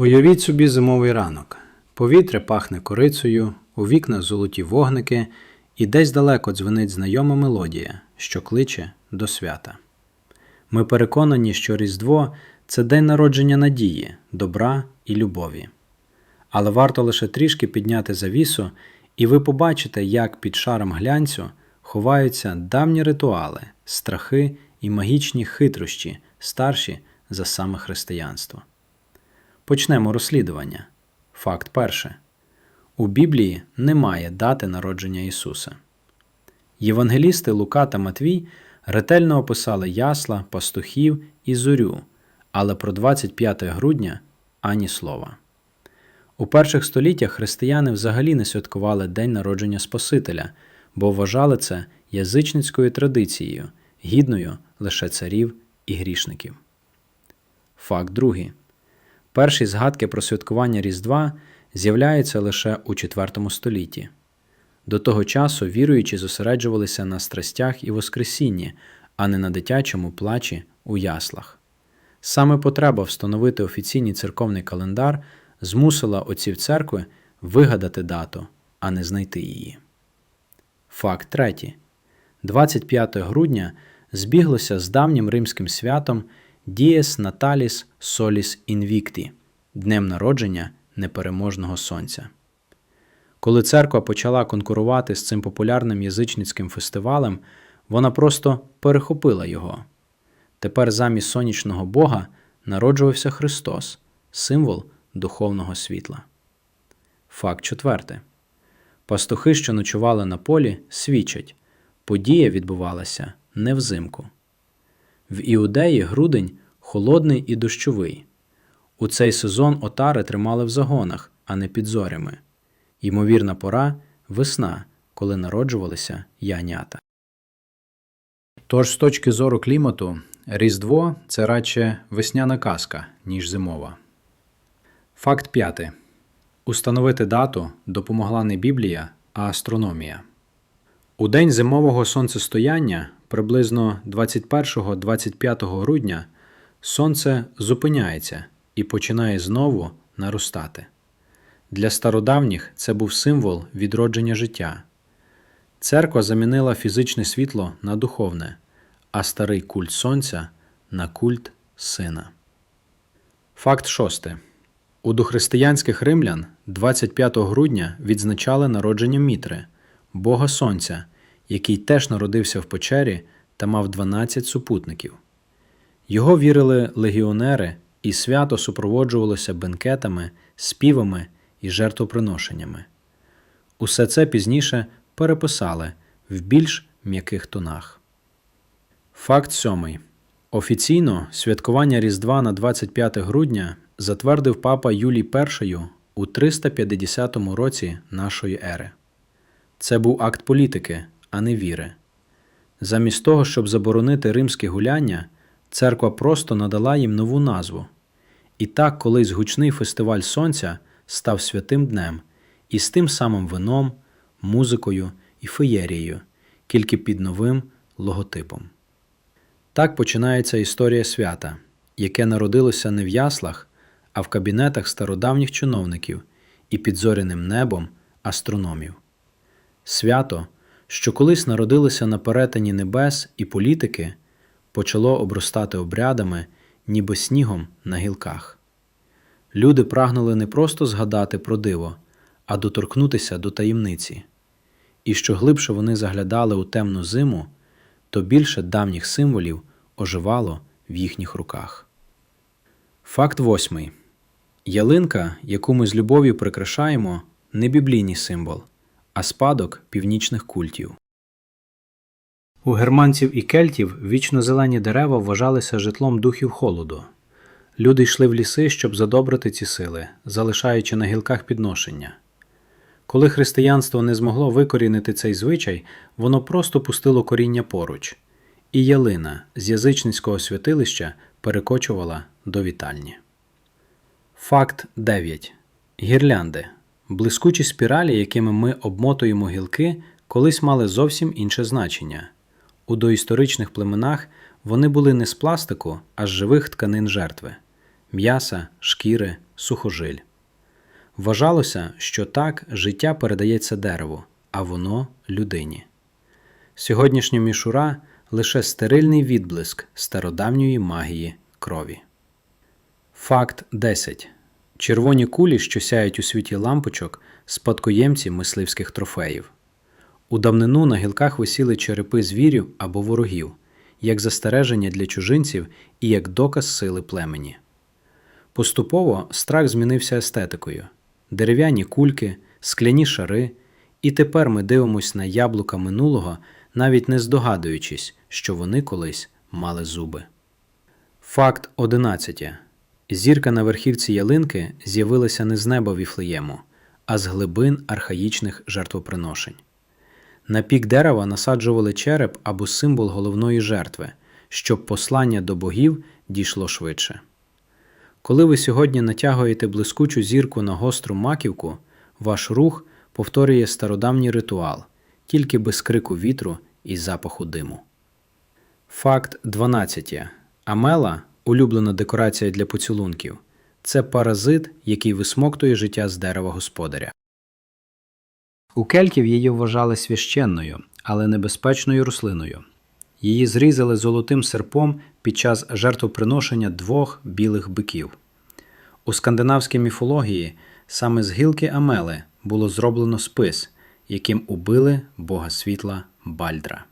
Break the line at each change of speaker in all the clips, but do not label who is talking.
Уявіть собі зимовий ранок. Повітря пахне корицею, у вікнах золоті вогники, і десь далеко дзвенить знайома мелодія, що кличе до свята. Ми переконані, що Різдво це день народження надії, добра і любові. Але варто лише трішки підняти завісу, і ви побачите, як під шаром глянцю ховаються давні ритуали, страхи і магічні хитрощі, старші за саме християнство. Почнемо розслідування. Факт перший. У Біблії немає дати народження Ісуса. Євангелісти Лука та Матвій ретельно описали ясла, пастухів і зорю, але про 25 грудня ані слова. У перших століттях християни взагалі не святкували День народження Спасителя, бо вважали це язичницькою традицією, гідною лише царів і грішників. Факт другий. Перші згадки про святкування Різдва з'являються лише у IV столітті. До того часу віруючі зосереджувалися на страстях і Воскресінні, а не на дитячому плачі у яслах. Саме потреба встановити офіційний церковний календар змусила отців церкви вигадати дату, а не знайти її. Факт третій. 25 грудня збіглося з давнім римським святом Dies Natalis Solis Invicti – Днем народження непереможного сонця. Коли церква почала конкурувати з цим популярним язичницьким фестивалем, вона просто перехопила його. Тепер замість сонячного Бога народжувався Христос, символ духовного світла. Факт четвертий. Пастухи, що ночували на полі, свідчать, подія відбувалася не взимку. В Іудеї грудень холодний і дощовий. У цей сезон отари тримали в загонах, а не під зорями. Ймовірна пора весна, коли народжувалися янята. Тож, з точки зору клімату, Різдво це радше весняна казка, ніж зимова. Факт п'ятий. Установити дату допомогла не Біблія, а астрономія. У день зимового сонцестояння, приблизно 21-25 грудня, сонце зупиняється і починає знову наростати. Для стародавніх це був символ відродження життя. Церква замінила фізичне світло на духовне, а старий культ сонця на культ сина. Факт шостий. У дохристиянських римлян 25 грудня відзначали народження Мітри, Бога Сонця, який теж народився в печері та мав 12 супутників. Його вірили легіонери, і свято супроводжувалося бенкетами, співами і жертвоприношеннями. Усе це пізніше переписали в більш м'яких тонах. Факт сьомий. Офіційно святкування Різдва на 25 грудня затвердив папа Юлій І у 350 році нашої ери. Це був акт політики, а не віри. Замість того, щоб заборонити римське гуляння, церква просто надала їм нову назву. І так колись гучний фестиваль сонця став святим днем із тим самим вином, музикою і феєрією, тільки під новим логотипом. Так починається історія свята, яке народилося не в яслах, а в кабінетах стародавніх чиновників і під зоряним небом астрономів. Свято, що колись народилося на перетині небес і політики, почало обростати обрядами, ніби снігом на гілках. Люди прагнули не просто згадати про диво, а доторкнутися до таємниці. І що глибше вони заглядали у темну зиму, то більше давніх символів оживало в їхніх руках. Факт восьмий. Ялинка, яку ми з любов'ю прикрашаємо, не біблійний символ, а спадок північних культів. У германців і кельтів вічно зелені дерева вважалися житлом духів холоду. Люди йшли в ліси, щоб задобрити ці сили, залишаючи на гілках підношення. Коли християнство не змогло викорінити цей звичай, воно просто пустило коріння поруч, і ялина з язичницького святилища перекочувала до вітальні. Факт 9. Гірлянди. Блискучі спіралі, якими ми обмотуємо гілки, колись мали зовсім інше значення. У доісторичних племенах вони були не з пластику, а з живих тканин жертви. м'яса, шкіри, сухожиль. Вважалося, що так життя передається дереву, а воно людині. Сьогоднішня мішура лише стерильний відблиск стародавньої магії крові. Факт 10. Червоні кулі, що сяють у світі лампочок, спадкоємці мисливських трофеїв. У давнину на гілках висіли черепи звірів або ворогів, як застереження для чужинців і як доказ сили племені. Поступово страх змінився естетикою дерев'яні кульки, скляні шари, і тепер ми дивимось на яблука минулого, навіть не здогадуючись, що вони колись мали зуби. Факт 11. Зірка на верхівці ялинки з'явилася не з неба Віфлеєму, а з глибин архаїчних жертвоприношень. На пік дерева насаджували череп або символ головної жертви, щоб послання до богів дійшло швидше. Коли ви сьогодні натягуєте блискучу зірку на гостру маківку, ваш рух повторює стародавній ритуал, тільки без крику вітру і запаху диму. Факт 12. Амела улюблена декорація для поцілунків. Це паразит, який висмоктує життя з дерева господаря. У кельків її вважали священною, але небезпечною рослиною. Її зрізали золотим серпом під час жертвоприношення двох білих биків. У скандинавській міфології саме з гілки Амели було зроблено спис, яким убили бога світла Бальдра.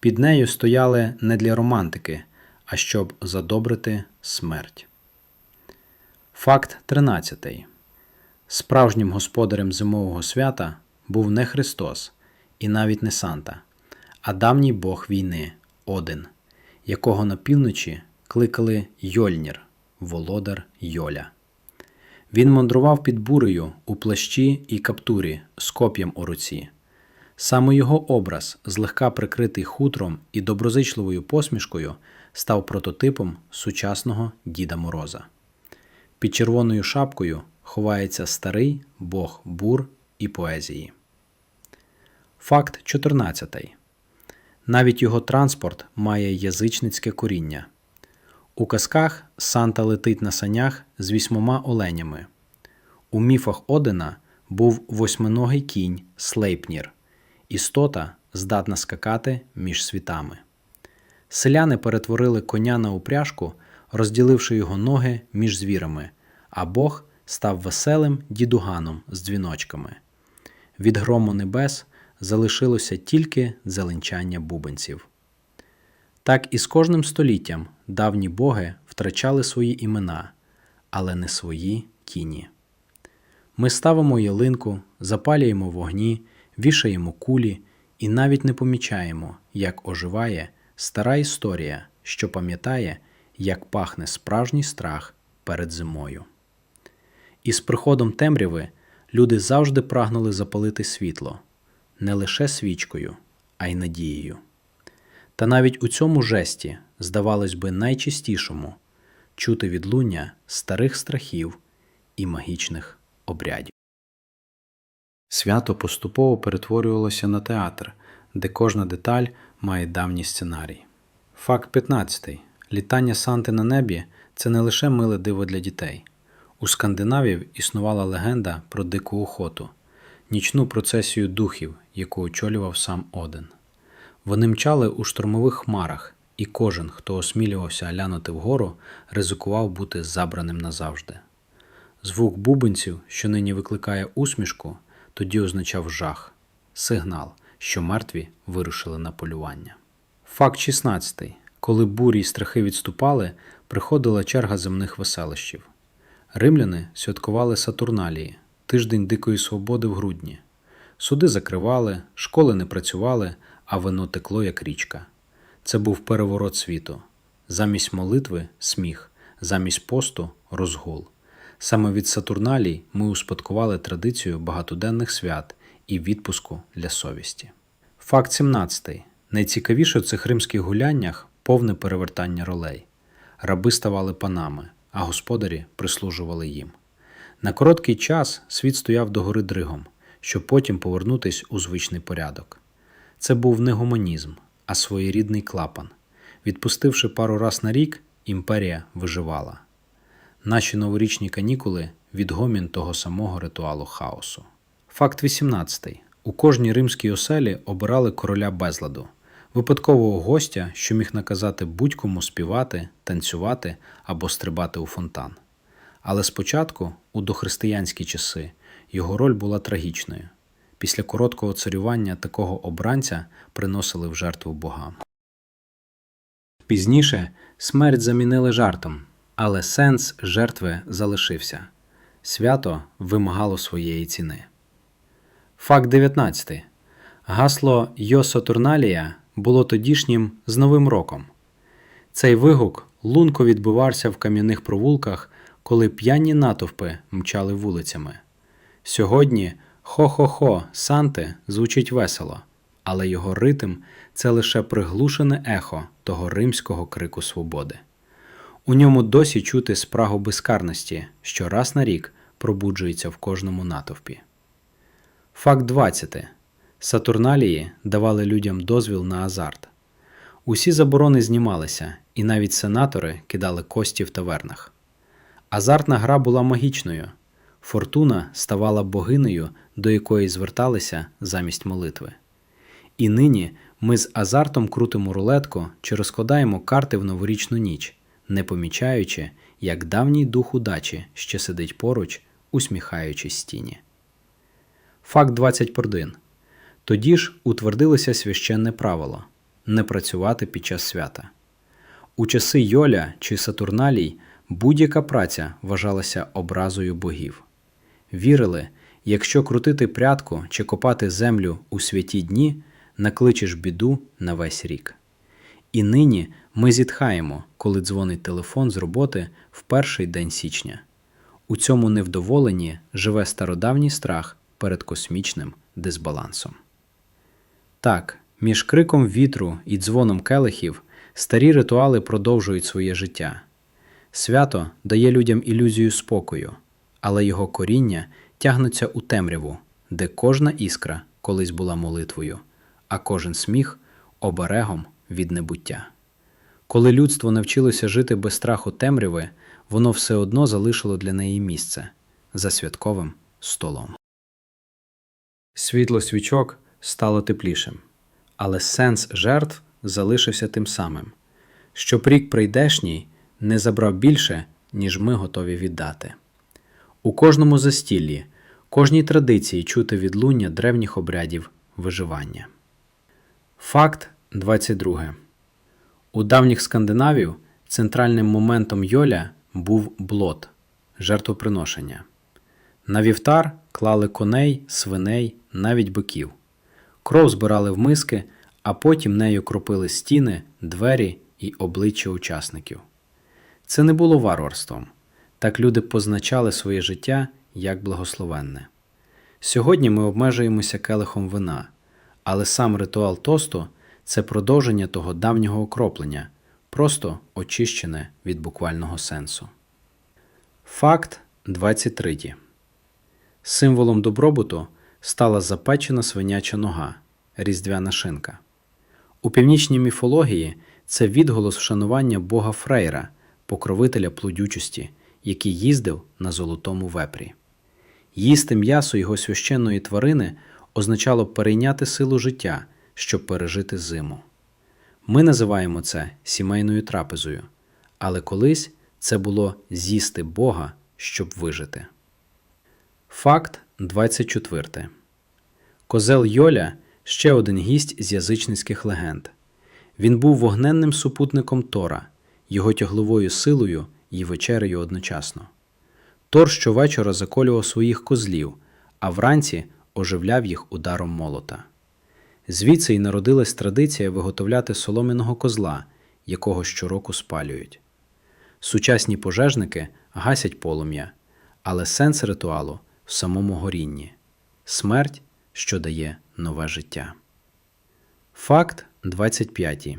Під нею стояли не для романтики, а щоб задобрити смерть. Факт 13. Справжнім господарем зимового свята був не Христос і навіть не Санта, а давній Бог війни Один, якого на півночі кликали Йольнір, володар Йоля. Він мандрував під бурею у плащі і каптурі з коп'ям у руці. Саме його образ, злегка прикритий хутром і доброзичливою посмішкою, став прототипом сучасного Діда Мороза. Під червоною шапкою ховається старий бог бур і поезії. Факт 14. Навіть його транспорт має язичницьке коріння. У казках Санта летить на санях з вісьмома оленями. У міфах Одина був восьминогий кінь Слейпнір, істота здатна скакати між світами. Селяни перетворили коня на упряжку, розділивши його ноги між звірами, а Бог став веселим дідуганом з дзвіночками. Від грому небес залишилося тільки зеленчання бубенців. Так і з кожним століттям давні боги втрачали свої імена, але не свої тіні. Ми ставимо ялинку, запалюємо вогні, вішаємо кулі і навіть не помічаємо, як оживає стара історія, що пам'ятає, як пахне справжній страх перед зимою. І з приходом темряви люди завжди прагнули запалити світло не лише свічкою, а й надією. Та навіть у цьому жесті, здавалось би, найчистішому чути відлуння старих страхів і магічних обрядів. Свято поступово перетворювалося на театр, де кожна деталь має давній сценарій. Факт 15. Літання Санти на небі це не лише миле диво для дітей. У скандинавів існувала легенда про дику охоту, нічну процесію духів, яку очолював сам Один. Вони мчали у штурмових хмарах, і кожен, хто осмілювався глянути вгору, ризикував бути забраним назавжди. Звук бубенців, що нині викликає усмішку, тоді означав жах, сигнал, що мертві вирушили на полювання. Факт 16. Коли бурі й страхи відступали, приходила черга земних веселищів. Римляни святкували Сатурналії, тиждень дикої свободи в грудні. Суди закривали, школи не працювали, а вино текло, як річка. Це був переворот світу. Замість молитви сміх, замість посту розгул. Саме від Сатурналій ми успадкували традицію багатоденних свят і відпуску для совісті. Факт 17. Найцікавіше в цих римських гуляннях повне перевертання ролей. Раби ставали панами, а господарі прислужували їм. На короткий час світ стояв догори дригом, щоб потім повернутись у звичний порядок. Це був не гуманізм, а своєрідний клапан. Відпустивши пару раз на рік, імперія виживала. Наші новорічні канікули відгомін того самого ритуалу хаосу. Факт 18. У кожній римській оселі обирали короля безладу, випадкового гостя, що міг наказати будь-кому співати, танцювати або стрибати у фонтан. Але спочатку, у дохристиянські часи, його роль була трагічною. Після короткого царювання такого обранця приносили в жертву богам. Пізніше смерть замінили жартом, але сенс жертви залишився. Свято вимагало своєї ціни. Факт 19. Гасло Йо Сатурналія було тодішнім з Новим роком. Цей вигук лунко відбивався в кам'яних провулках, коли п'яні натовпи мчали вулицями. Сьогодні хо-хо-хо Санти звучить весело, але його ритм це лише приглушене ехо того римського крику свободи. У ньому досі чути спрагу безкарності, що раз на рік пробуджується в кожному натовпі. Факт 20. Сатурналії давали людям дозвіл на азарт. Усі заборони знімалися, і навіть сенатори кидали кості в тавернах. Азартна гра була магічною. Фортуна ставала богинею, до якої зверталися замість молитви. І нині ми з азартом крутимо рулетку чи розкладаємо карти в новорічну ніч, не помічаючи, як давній дух удачі ще сидить поруч, усміхаючись стіні. Факт 21. Тоді ж утвердилося священне правило не працювати під час свята. У часи Йоля чи Сатурналій будь-яка праця вважалася образою богів. Вірили, якщо крутити прядку чи копати землю у святі дні, накличеш біду на весь рік. І нині ми зітхаємо, коли дзвонить телефон з роботи в перший день січня. У цьому невдоволенні живе стародавній страх перед космічним дисбалансом. Так, між криком вітру і дзвоном келихів старі ритуали продовжують своє життя. Свято дає людям ілюзію спокою, але його коріння тягнуться у темряву, де кожна іскра колись була молитвою, а кожен сміх оберегом від небуття. Коли людство навчилося жити без страху темряви, воно все одно залишило для неї місце за святковим столом. Світло свічок стало теплішим, але сенс жертв залишився тим самим, щоб рік прийдешній не забрав більше, ніж ми готові віддати. У кожному застіллі, кожній традиції чути відлуння древніх обрядів виживання. Факт 22. У давніх скандинавів центральним моментом Йоля був блот жертвоприношення. На вівтар клали коней, свиней, навіть биків. Кров збирали в миски, а потім нею кропили стіни, двері і обличчя учасників. Це не було варварством. Так люди позначали своє життя як благословенне. Сьогодні ми обмежуємося келихом вина, але сам ритуал тосту це продовження того давнього окроплення, просто очищене від буквального сенсу. Факт 23. Символом добробуту стала запечена свиняча нога, різдвяна шинка. У північній міфології це відголос вшанування бога Фрейра, покровителя плодючості, який їздив на золотому вепрі. Їсти м'ясо його священної тварини означало перейняти силу життя, щоб пережити зиму. Ми називаємо це сімейною трапезою, але колись це було з'їсти Бога, щоб вижити. Факт 24. Козел Йоля ще один гість з язичницьких легенд. Він був вогненним супутником Тора, його тягловою силою і вечерею одночасно. Тор щовечора заколював своїх козлів, а вранці оживляв їх ударом молота. Звідси й народилась традиція виготовляти солом'яного козла, якого щороку спалюють. Сучасні пожежники гасять полум'я, але сенс ритуалу в самому горінні смерть, що дає нове життя. Факт 25.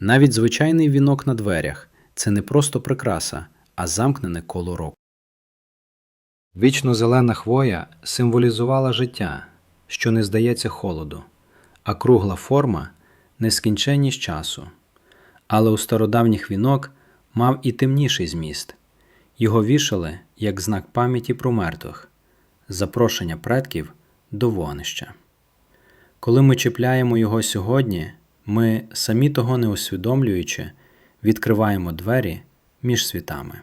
Навіть звичайний вінок на дверях це не просто прикраса, а замкнене коло року. Вічно зелена хвоя символізувала життя, що не здається холоду, а кругла форма нескінченність часу. Але у стародавніх вінок мав і темніший зміст Його вішали як знак пам'яті про мертвих, запрошення предків до вогнища. Коли ми чіпляємо його сьогодні, ми, самі того не усвідомлюючи, відкриваємо двері між світами.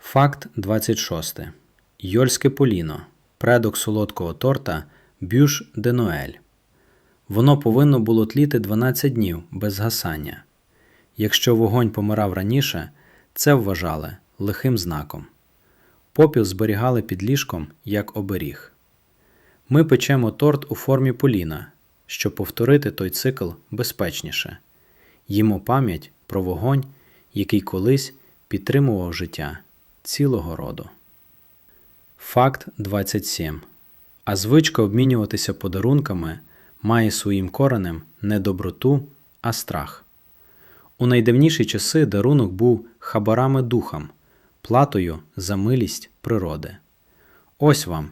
Факт 26. Йольське поліно, предок солодкого торта Бюш де Ноель. Воно повинно було тліти 12 днів без згасання. Якщо вогонь помирав раніше, це вважали лихим знаком. Попіл зберігали під ліжком як оберіг. Ми печемо торт у формі поліна, щоб повторити той цикл безпечніше, їмо пам'ять про вогонь, який колись підтримував життя цілого роду. Факт 27. А звичка обмінюватися подарунками має своїм коренем не доброту, а страх. У найдавніші часи дарунок був хабарами духам, платою за милість природи. Ось вам,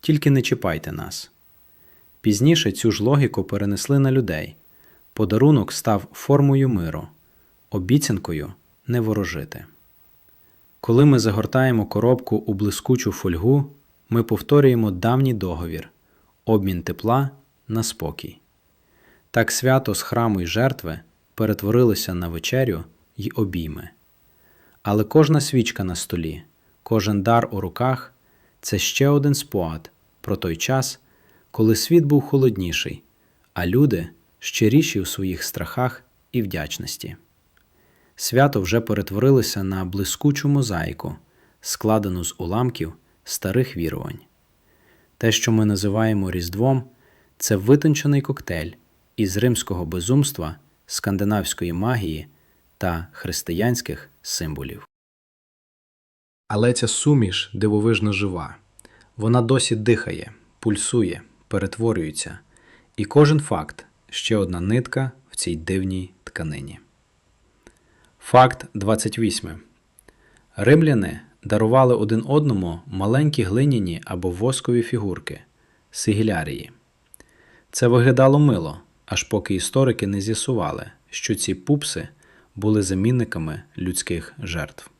тільки не чіпайте нас. Пізніше цю ж логіку перенесли на людей. Подарунок став формою миру, обіцянкою не ворожити. Коли ми загортаємо коробку у блискучу фольгу, ми повторюємо давній договір обмін тепла на спокій. Так свято з храму й жертви перетворилося на вечерю й обійми. Але кожна свічка на столі, кожен дар у руках це ще один спогад про той час, коли світ був холодніший, а люди щиріші у своїх страхах і вдячності. Свято вже перетворилося на блискучу мозаїку, складену з уламків старих вірувань. Те, що ми називаємо Різдвом, це витончений коктейль із римського безумства, скандинавської магії та християнських символів. Але ця суміш дивовижно жива. Вона досі дихає, пульсує, перетворюється, і кожен факт ще одна нитка в цій дивній тканині. Факт 28. Римляни дарували один одному маленькі глиняні або воскові фігурки сигілярії. Це виглядало мило, аж поки історики не з'ясували, що ці пупси були замінниками людських жертв.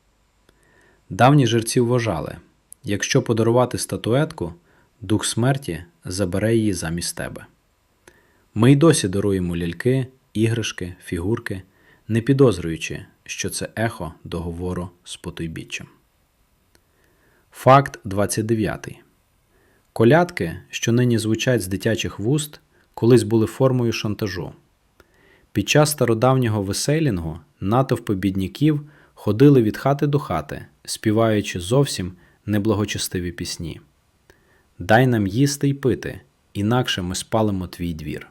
Давні жерці вважали якщо подарувати статуетку, дух смерті забере її замість тебе. Ми й досі даруємо ляльки, іграшки, фігурки, не підозрюючи, що це ехо договору з потойбіччям. Факт 29. Колядки, що нині звучать з дитячих вуст, колись були формою шантажу. Під час стародавнього веселінгу натовпи бідняків ходили від хати до хати, співаючи зовсім неблагочестиві пісні. Дай нам їсти й пити, інакше ми спалимо твій двір.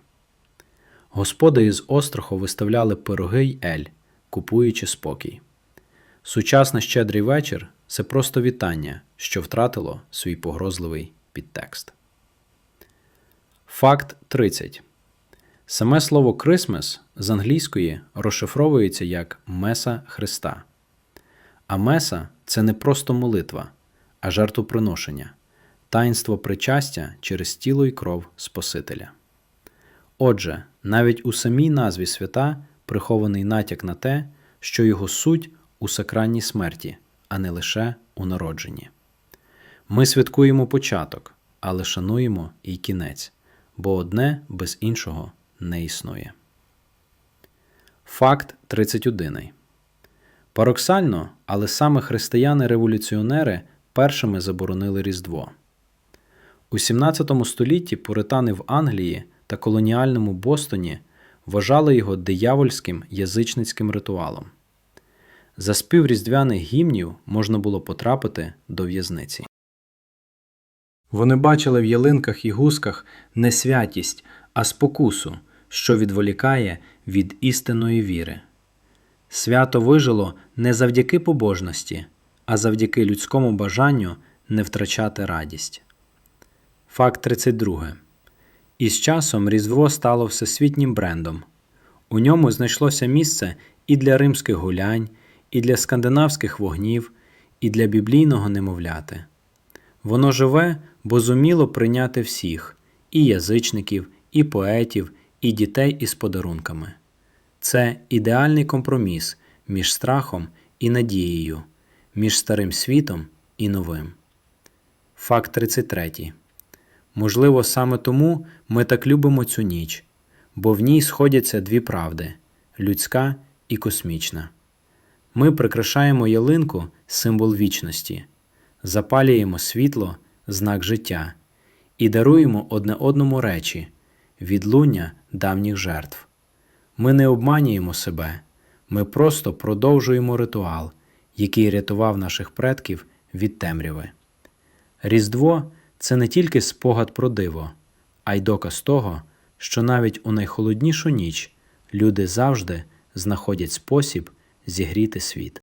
Господи із остраху виставляли пироги й ель, купуючи спокій. Сучасний щедрий вечір це просто вітання, що втратило свій погрозливий підтекст. Факт 30. Саме слово Крисмес з англійської розшифровується як Меса Христа. А Меса це не просто молитва, а жертвоприношення, таїнство причастя через тіло й кров Спасителя. Отже, навіть у самій назві свята прихований натяк на те, що його суть у сакранній смерті, а не лише у народженні. Ми святкуємо початок, але шануємо і кінець, бо одне без іншого не існує. Факт 31. Пароксально, але саме християни-революціонери першими заборонили Різдво. У 17 столітті пуритани в Англії та колоніальному Бостоні вважали його диявольським язичницьким ритуалом. За спів різдвяних гімнів можна було потрапити до в'язниці. Вони бачили в ялинках і гусках не святість, а спокусу, що відволікає від істинної віри. Свято вижило не завдяки побожності, а завдяки людському бажанню не втрачати радість. Факт 32. Із часом Різдво стало всесвітнім брендом. У ньому знайшлося місце і для римських гулянь, і для скандинавських вогнів, і для біблійного немовляти. Воно живе, бо зуміло прийняти всіх і язичників, і поетів, і дітей із подарунками. Це ідеальний компроміс між страхом і надією, між старим світом і новим. Факт 33. Можливо, саме тому ми так любимо цю ніч, бо в ній сходяться дві правди людська і космічна. Ми прикрашаємо ялинку символ вічності, запалюємо світло знак життя і даруємо одне одному речі відлуння давніх жертв. Ми не обманюємо себе, ми просто продовжуємо ритуал, який рятував наших предків від темряви. Різдво це не тільки спогад про диво, а й доказ того, що навіть у найхолоднішу ніч люди завжди знаходять спосіб зігріти світ.